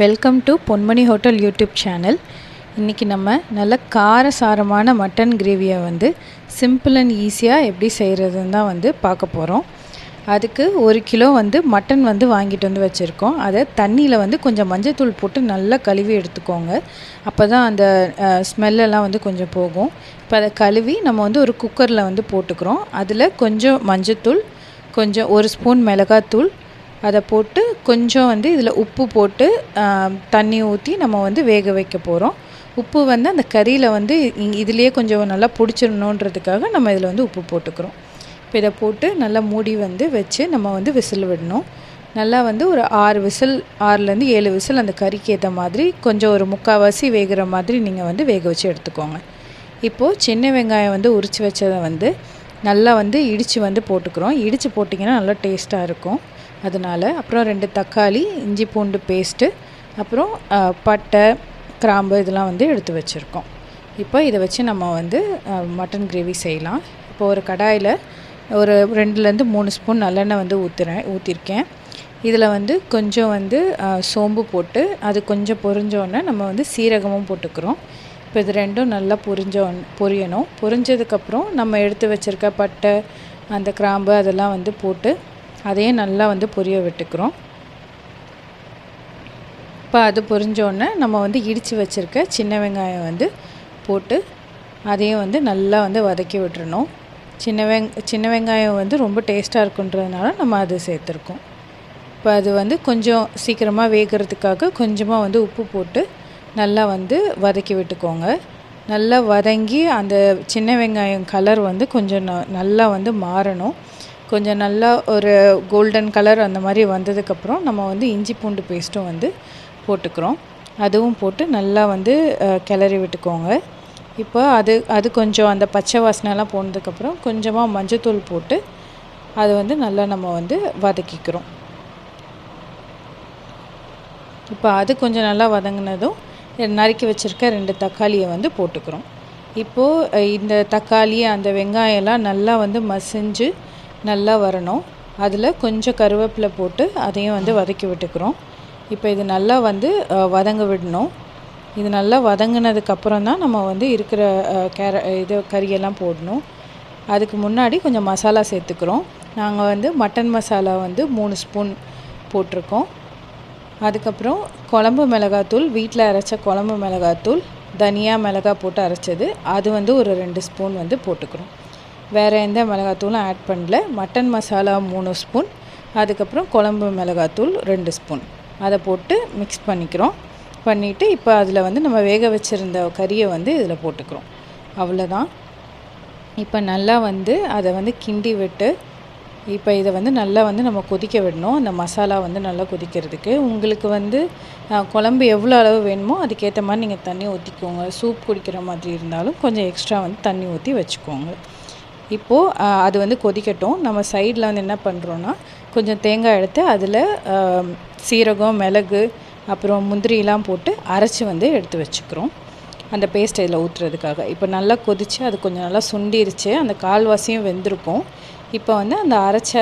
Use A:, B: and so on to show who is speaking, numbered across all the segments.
A: Welcome to Ponmani hotel YouTube channel இன்றைக்கி நம்ம நல்ல காரசாரமான மட்டன் கிரேவியை வந்து சிம்பிள் அண்ட் ஈஸியாக எப்படி செய்கிறதுன்னு தான் வந்து பார்க்க போகிறோம் அதுக்கு ஒரு கிலோ வந்து மட்டன் வந்து வாங்கிட்டு வந்து வச்சுருக்கோம். அதை தண்ணியில் வந்து கொஞ்சம் மஞ்சத்தூள் போட்டு நல்லா கழுவி எடுத்துக்கோங்க. அப்போ தான் அந்த ஸ்மெல்லெல்லாம் வந்து கொஞ்சம் போகும். இப்போ அதை கழுவி நம்ம வந்து ஒரு குக்கரில் வந்து போட்டுக்கிறோம். அதில் கொஞ்சம் மஞ்சத்தூள் கொஞ்சம் ஒரு ஸ்பூன் மிளகாத்தூள் அதை போட்டு கொஞ்சம் வந்து இதில் உப்பு போட்டு தண்ணி ஊற்றி நம்ம வந்து வேக வைக்க போகிறோம் உப்பு வந்து அந்த கறியில் வந்து இதுலேயே கொஞ்சம் நல்லா பிடிச்சிடணுன்றதுக்காக நம்ம இதில் வந்து உப்பு போட்டுக்கிறோம். இப்போ இதை போட்டு நல்லா மூடி வந்து வச்சு நம்ம வந்து விசில் விடணும். நல்லா வந்து ஒரு ஆறு விசில் ஆறுலேருந்து ஏழு விசில் அந்த கறிக்கு ஏற்ற மாதிரி கொஞ்சம் ஒரு முக்கால்வாசி வேகிற மாதிரி நீங்கள் வந்து வேக வச்சு எடுத்துக்கோங்க. இப்போது சின்ன வெங்காயம் வந்து உரித்து வச்சதை வந்து நல்லா வந்து இடித்து வந்து போட்டுக்கிறோம். இடித்து போட்டிங்கன்னா நல்லா டேஸ்ட்டாக இருக்கும். அதனால் அப்புறம் ரெண்டு தக்காளி இஞ்சி பூண்டு பேஸ்ட்டு அப்புறம் பட்டை கிராம்பு இதெல்லாம் வந்து எடுத்து வச்சுருக்கோம். இப்போ இதை வச்சு நம்ம வந்து மட்டன் கிரேவி செய்யலாம். இப்போ ஒரு கடாயில் ஒரு ரெண்டுலேருந்து மூணு ஸ்பூன் நல்லெண்ணெய் வந்து ஊற்றுறேன் ஊற்றிருக்கேன் இதில் வந்து கொஞ்சம் வந்து சோம்பு போட்டு அது கொஞ்சம் பொரிஞ்சோடனே நம்ம வந்து சீரகமும் போட்டுக்கிறோம். இப்போ இது ரெண்டும் நல்லா பொரிஞ்சோ பொரியணும். பொரிஞ்சதுக்கப்புறம் நம்ம எடுத்து வச்சுருக்க பட்டை அந்த கிராம்பு அதெல்லாம் வந்து போட்டு அதையும் நல்லா வந்து பொரிய விட்டுக்கிறோம். இப்போ அது பொரிஞ்சோடனே நம்ம வந்து இடித்து வச்சுருக்க சின்ன வெங்காயம் வந்து போட்டு அதையும் வந்து நல்லா வந்து வதக்கி விட்டுறணும். சின்ன வெங் சின்ன வெங்காயம் வந்து ரொம்ப டேஸ்ட்டாக இருக்குன்றதுனால நம்ம அது சேர்த்துருக்கோம். இப்போ அது வந்து கொஞ்சம் சீக்கிரமாக வேகிறதுக்காக கொஞ்சமாக வந்து உப்பு போட்டு நல்லா வந்து வதக்கி விட்டுக்கோங்க. நல்லா வதங்கி அந்த சின்ன வெங்காயம் கலர் வந்து கொஞ்சம் ந நல்லா வந்து மாறணும். கொஞ்சம் நல்லா ஒரு கோல்டன் கலர் அந்த மாதிரி வந்ததுக்கப்புறம் நம்ம வந்து இஞ்சி பூண்டு பேஸ்ட்டும் வந்து போட்டுக்கிறோம். அதுவும் போட்டு நல்லா வந்து கிளறி விட்டுக்கோங்க. இப்போ அது அது கொஞ்சம் அந்த பச்சை வாசனைலாம் போனதுக்கப்புறம் கொஞ்சமாக மஞ்சத்தூள் போட்டு அதை வந்து நல்லா நம்ம வந்து வதக்கிக்கிறோம். இப்போ அது கொஞ்சம் நல்லா வதங்கினதும் நறுக்கி வச்சுருக்க ரெண்டு தக்காளியை வந்து போட்டுக்கிறோம். இப்போது இந்த தக்காளி அந்த வெங்காயம்லாம் நல்லா வந்து மசிஞ்சு நல்லா வரணும். அதில் கொஞ்சம் கருவேப்பிலை போட்டு அதையும் வந்து வதக்கி விட்டுக்கிறோம். இப்போ இது நல்லா வந்து வதங்க விடணும். இது நல்லா வதங்கினதுக்கப்புறம் தான் நம்ம வந்து இருக்கிற கேர இது கறியெல்லாம் போடணும். அதுக்கு முன்னாடி கொஞ்சம் மசாலா சேர்த்துக்கிறோம். நாங்கள் வந்து மட்டன் மசாலா வந்து மூணு ஸ்பூன் போட்டிருக்கோம். அதுக்கப்புறம் குழம்பு மிளகாத்தூள் வீட்டில் அரைச்ச குழம்பு மிளகாத்தூள் தனியா மிளகா போட்டு அரைச்சது. அது வந்து ஒரு ரெண்டு ஸ்பூன் வந்து போட்டுக்கிறோம். வேறு எந்த மிளகாத்தூளும் ஆட் பண்ணல. மட்டன் மசாலா மூணு ஸ்பூன் அதுக்கப்புறம் குழம்பு மிளகாத்தூள் ரெண்டு ஸ்பூன் அதை போட்டு மிக்ஸ் பண்ணிக்கிறோம். பண்ணிவிட்டு இப்போ அதில் வந்து நம்ம வேக வச்சுருந்த கறியை வந்து இதில் போட்டுக்கிறோம். அவ்வளோதான் இப்போ நல்லா வந்து அதை வந்து கிண்டி விட்டு இப்போ இதை வந்து நல்லா வந்து நம்ம கொதிக்க விடணும். அந்த மசாலா வந்து நல்லா கொதிக்கிறதுக்கு. உங்களுக்கு வந்து குழம்பு எவ்வளோ அளவு வேணுமோ அதுக்கேற்ற மாதிரி நீங்கள் தண்ணி ஊற்றிக்கோங்க சூப் குடிக்கிற மாதிரி இருந்தாலும் கொஞ்சம் எக்ஸ்ட்ரா வந்து தண்ணி ஊற்றி வச்சுக்கோங்க. இப்போது அது வந்து கொதிக்கட்டும். நம்ம சைடில் வந்து என்ன பண்ணுறோன்னா கொஞ்சம் தேங்காய் எடுத்து அதில் சீரகம் மிளகு அப்புறம் முந்திரிலாம் போட்டு அரைச்சி வந்து எடுத்து வச்சுக்கிறோம். அந்த பேஸ்ட் இதில் ஊற்றுறதுக்காக இப்போ நல்லா கொதித்து அது கொஞ்சம் நல்லா சுண்டிருச்சு. அந்த கால்வாசியும் வெந்திருக்கும். இப்போ வந்து அந்த அரைச்ச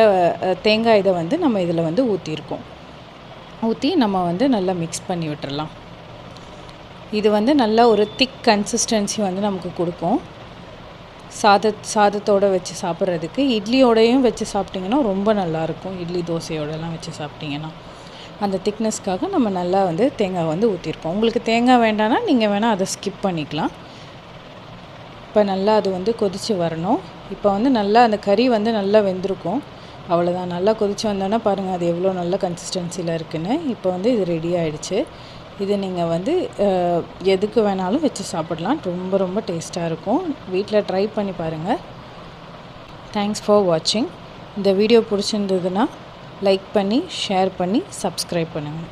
A: தேங்காய் இதை வந்து நம்ம இதில் வந்து ஊற்றிருக்கோம் ஊற்றி நம்ம வந்து நல்லா மிக்ஸ் பண்ணி விட்டுறலாம். இது வந்து நல்லா ஒரு திக் கன்சிஸ்டன்சி வந்து நமக்கு கொடுக்கும். சாத சாதத்தோடு வச்சு சாப்பிட்றதுக்கு இட்லியோடையும் வச்சு சாப்பிட்டிங்கன்னா ரொம்ப நல்லாயிருக்கும். இட்லி தோசையோடலாம் வச்சு சாப்பிட்டிங்கன்னா. அந்த திக்னஸ்க்காக நம்ம நல்லா வந்து தேங்காய் வந்து ஊற்றிருப்போம் உங்களுக்கு தேங்காய் வேண்டாம்னா நீங்கள் வேணால் அதை ஸ்கிப் பண்ணிக்கலாம். இப்போ நல்லா அது வந்து கொதித்து வரணும். இப்போ வந்து நல்லா அந்த கறி வந்து நல்லா வெந்திருக்கும். அவ்வளோதான் நல்லா கொதித்து வந்தோன்னா பாருங்கள் அது எவ்வளோ நல்ல கன்சிஸ்டன்சியில் இருக்குன்னு. இப்போ வந்து இது ரெடி ஆகிடுச்சு இது நீங்கள் வந்து எதுக்கு வேணாலும் வச்சு சாப்பிடலாம். ரொம்ப ரொம்ப டேஸ்ட்டாக இருக்கும். வீட்டில் ட்ரை பண்ணி பாருங்கள் தேங்க்ஸ் ஃபார் வாட்சிங் இந்த வீடியோ பிடிச்சிருந்ததுன்னா லைக் பண்ணி ஷேர் பண்ணி சப்ஸ்கிரைப் பண்ணுங்கள்